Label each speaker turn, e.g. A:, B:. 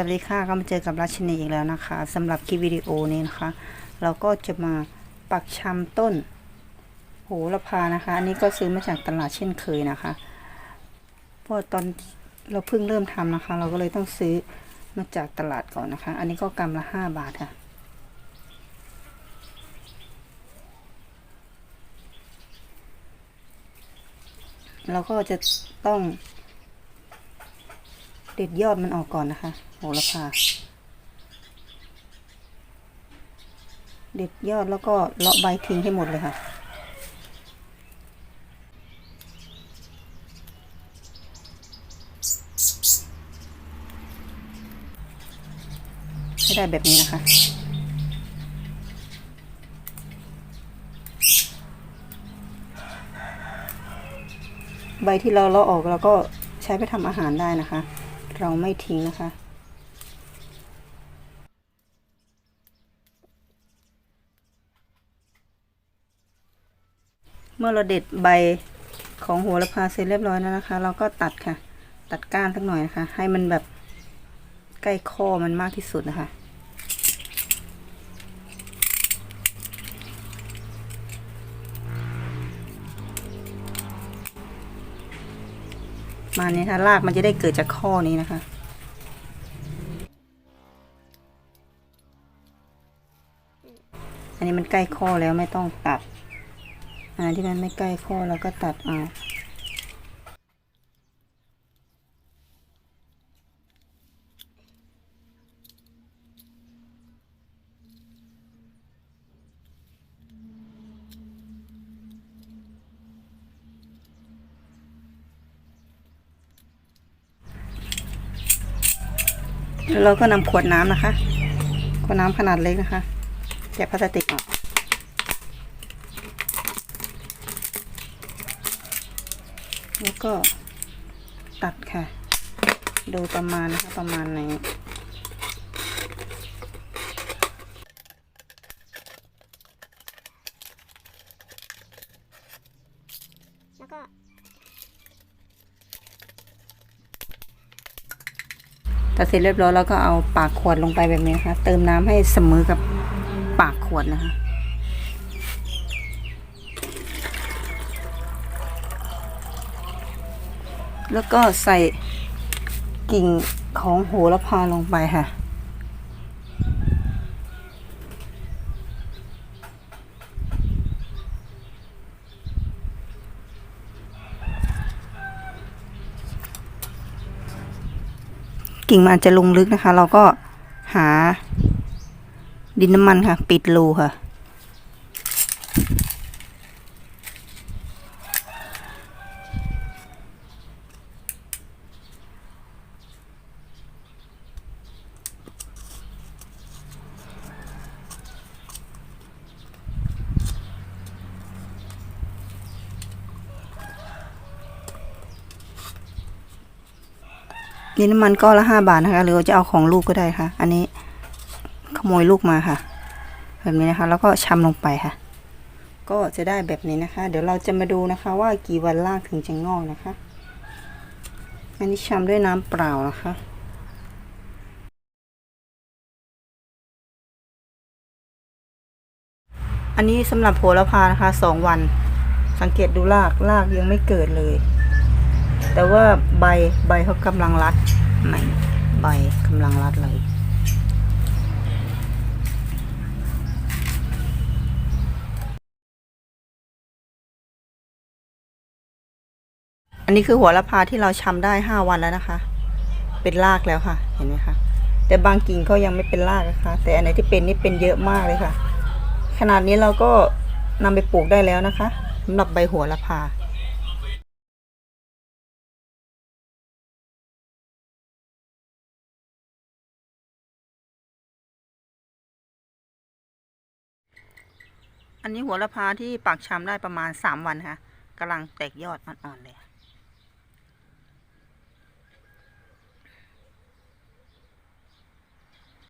A: วัสดีค่ะก็มาเจอกับราชินีอีกแล้วนะคะสำหรับคลิปวิดีโอนี้นะคะ เราก็จะมาปักชำต้นโหระพานะคะ อันนี้ก็ซื้อมาจากตลาดเช่นเคยนะคะเพราะตอนเราเพิ่งเริ่มทำนะคะ เราก็เลยต้องซื้อมาจากตลาดก่อนนะคะ อันนี้ก็กำละห้าบาทค่ะเราก็จะต้องเด็ดยอดมันออกก่อนนะคะ โหระพาเด็ดยอดแล้วก็เลาะใบทิ้งให้หมดเลยค่ะ ให้ได้แบบนี้นะคะใบที่เราเลาะออกเราก็ใช้ไปทำอาหารได้นะคะ เราไม่ทิ้งนะคะ เมื่อเราเด็ดใบของโหัวละพาเสร็จเรียบร้อยแล้วนะคะ เราก็ตัดค่ะ ตัดก้านสักหน่อยนะคะ ให้มันแบบใกล้ข้อมันมากที่สุดนะคะ มาเนี่ยค่ะรากมันจะได้เกิดจากข้อนี้นะคะอันนี้มันใกล้ข้อแล้วไม่ต้องตัด อันที่มันไม่ใกล้ข้อเราก็ตัดเอาแล้วเราก็นำขวดน้ำนะคะ ขวดน้ำขนาดเล็กนะคะแกะพลาสติกออก แล้วก็ตัดค่ะ โดยประมาณนะคะประมาณไหน
B: แล้วก็
A: ตัดเสร็จเรียบร้อยแล้วก็เอาปากขวดลงไปแบบนี้นะคะเติมน้ำให้เสมอกับปากขวดนะคะ แล้วก็ใส่กิ่งของโหระพาลงไปค่ะ กิ่งมันจะลงลึกนะคะ เราก็หาดินน้ำมันค่ะ ปิดรูค่ะ นี่น้ำมันก็ละห้าบาทนะคะ หรือจะเอาของลูกก็ได้ค่ะ อันนี้ขโมยลูกมาค่ะ แบบนี้นะคะ แล้วก็ชำลงไปค่ะ ก็จะได้แบบนี้นะคะ เดี๋ยวเราจะมาดูนะคะว่ากี่วันรากถึงจะงอกนะคะ อันนี้ชำด้วยน้ำเปล่านะคะอันนี้สำหรับโหระพานะคะสองวัน สังเกตดูรากรากยังไม่เกิดเลย แต่ว่าใบใบเขากำลังรัดไหนใบกำลังรัดเลยอันนี้คือหัวละพาที่เราชำได้ห้าวันแล้วนะคะ เป็นรากแล้วค่ะ เห็นไหมคะ แต่บางกิ่งเขายังไม่เป็นรากนะคะ แต่อันไหนที่เป็นนี่เป็นเยอะมากเลยค่ะ ขนาดนี้เราก็นำไปปลูกได้แล้วนะคะสำหรับใบหัวละพา อันนี้หัวละพาที่ปักชำได้ประมาณสามวันค่ะกำลังแตกยอดอ่อนๆเลย